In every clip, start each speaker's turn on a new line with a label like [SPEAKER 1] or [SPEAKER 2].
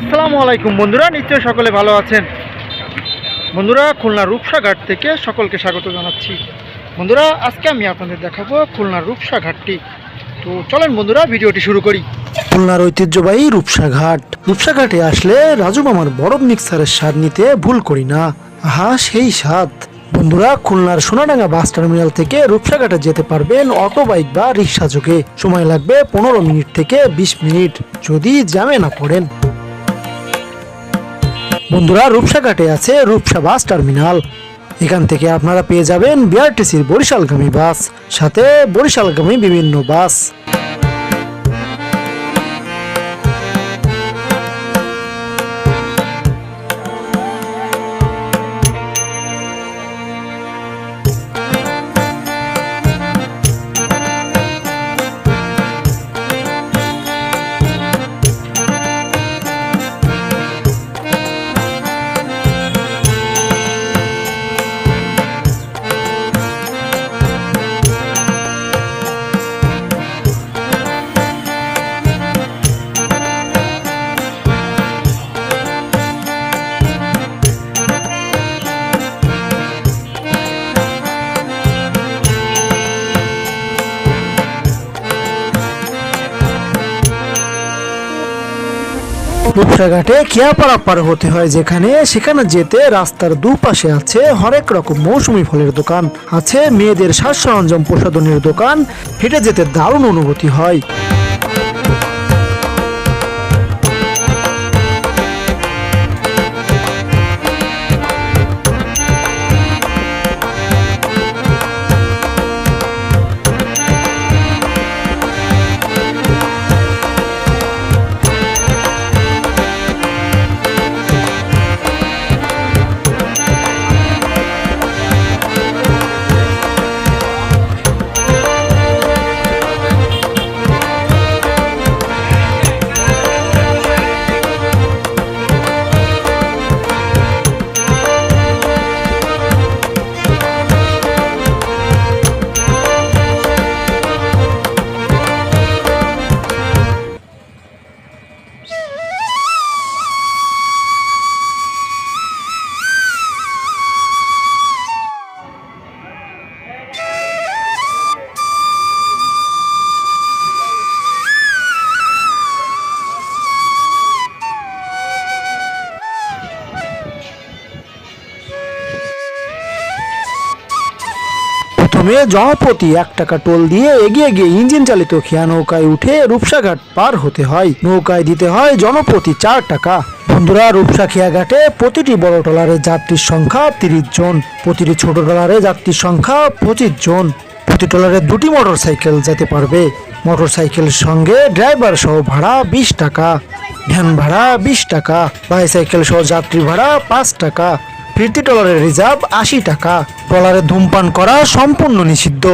[SPEAKER 1] আসসালামু আলাইকুম বন্ধুরা, নিশ্চয়ই সকলে ভালো আছেন। বন্ধুরা, খুলনা রূপসা ঘাট থেকে সকলকে স্বাগত জানাচ্ছি। বন্ধুরা, আজকে আমি আপনাদের দেখাবো খুলনার রূপসা ঘাটটি তো চলেন বন্ধুরা, ভিডিওটি শুরু করি।
[SPEAKER 2] খুলনার ঐতিহ্যবাহী রূপসাঘাট। রূপসাঘাটে আসলে রাজু মামার বরফ মিক্সারের স্বাদ নিতে ভুল করি না। আহা, সেই স্বাদ। বন্ধুরা, খুলনার সোনাডাঙ্গা বাস টার্মিনাল থেকে রূপসাঘাটে যেতে পারবেন অটো, বাইক বা রিক্সা যোগে। সময় লাগবে পনেরো মিনিট থেকে বিশ মিনিট। যদি জ্যামে না পড়েন। বন্ধুরা, রূপসাঘাটে আছে রূপসা বাস টার্মিনাল। এখান থেকে আপনারা পেয়ে যাবেন বিআরটিসির বরিশালগামী বাস, সাথে বরিশালগামী বিভিন্ন বাস। রূপসাঘাটে কেয়াপাড়া পার হতে হয় যেখানে সেখানে যেতে রাস্তার দুপাশে আছে হরেক রকম মৌসুমি ফলের দোকান। আছে মেয়েদের সাজ সরঞ্জাম প্রসাধনের দোকান। হেঁটে যেতে দারুণ অনুভূতি হয়। প্রথমে জনপ্রতি এক টাকা টোল দিয়ে এগিয়ে গিয়ে ইঞ্জিন চালিত খেয়া নৌকায় উঠে রূপসাঘাট পার হতে হয়। নৌকায় দিতে হয় জনপ্রতি চার টাকা। বন্ধুরা, রূপসা খেয়াঘাটে প্রতিটি বড় ট্রলারের যাত্রীর সংখ্যা তিরিশ জন। প্রতিটি ছোট ট্রলারে যাত্রীর সংখ্যা পঁচিশ জন। প্রতি ট্রলারে দুটি মোটর সাইকেল যেতে পারবে। মোটর সাইকেলের সঙ্গে ড্রাইভার সহ ভাড়া বিশ টাকা। ভ্যান ভাড়া বিশ টাকা। বাইসাইকেল সহ যাত্রী ভাড়া পাঁচ টাকা। ফিরতি ডলারের রিজার্ভ আশি টাকা। ডলারে ধূমপান করা সম্পূর্ণ নিষিদ্ধ।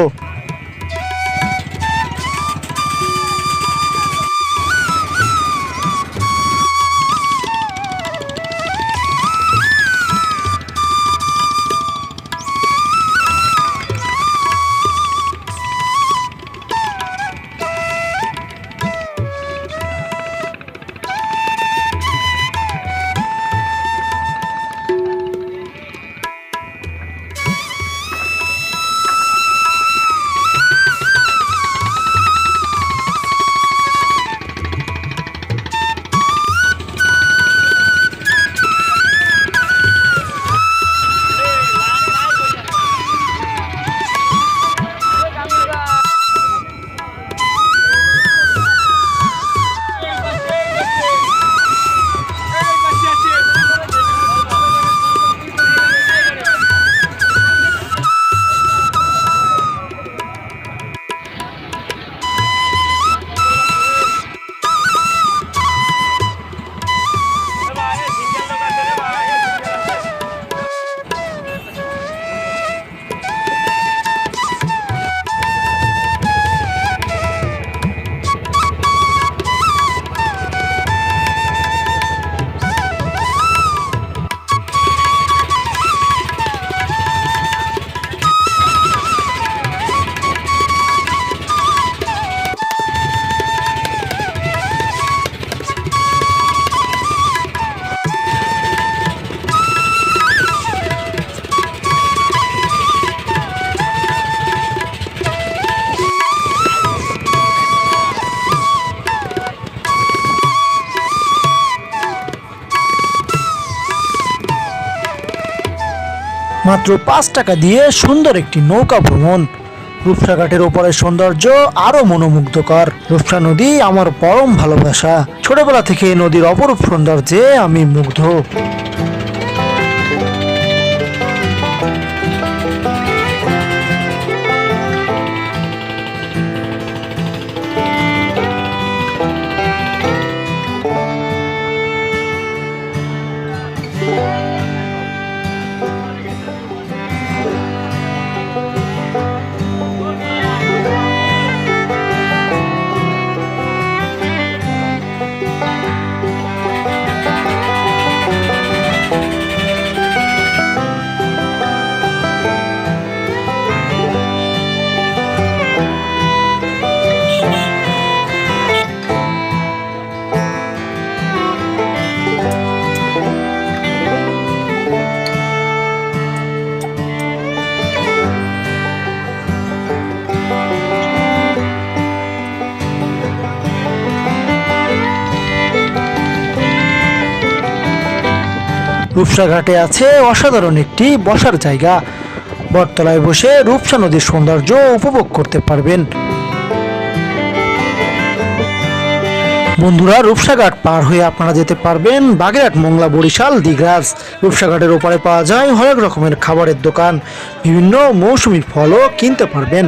[SPEAKER 2] মাত্র পাঁচ টাকা দিয়ে সুন্দর একটি নৌকা ভ্রমণ। রূপসা ঘাটের ওপরের সৌন্দর্য আরও মনোমুগ্ধকর। রূপসা নদী আমার পরম ভালোবাসা। ছোটবেলা থেকে নদীর অপরূপ সৌন্দর্যে আমি মুগ্ধ। রূপসা ঘাটে আছে অসাধারণ একটি বসার জায়গা। বটতলায় বসে রূপসা নদীর সৌন্দর্য উপভোগ করতে পারবেন। বন্ধুরা, রূপসাঘাট পার হয়ে আপনারা যেতে পারবেন বাগেরহাট, মোংলা, বরিশাল দিঘরাজ রূপসাঘাটের ওপারে পাওয়া যায় হরেক রকমের খাবারের দোকান। বিভিন্ন মৌসুমী ফলও কিনতে পারবেন।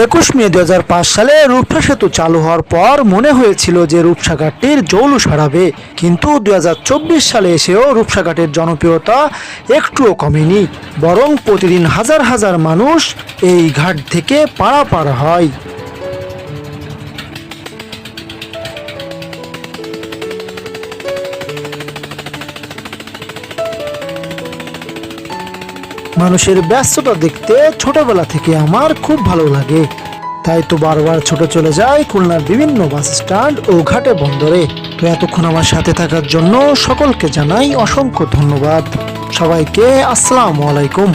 [SPEAKER 2] একুশ মে দু হাজার পাঁচ সালে রূপসা সেতু চালু হওয়ার পর মনে হয়েছিল যে রূপসাঘাটটির জৌল সারাবে। কিন্তু দু হাজার চব্বিশ সালে এসেও রূপসাঘাটের জনপ্রিয়তা একটুও কমেনি। বরং প্রতিদিন হাজার হাজার মানুষ এই ঘাট থেকে পারাপার হয়। মানুষের ব্যস্ততা দেখতে ছোটবেলা থেকে আমার খুব ভালো লাগে। তাই তো বারবার ছোট চলে যায় খুলনার বিভিন্ন বাস স্ট্যান্ড ও ঘাটে বন্দরে। তো এতক্ষণ আমার সাথে থাকার জন্য সকলকে জানাই অসংখ্য ধন্যবাদ। সবাইকে আসসালামু আলাইকুম।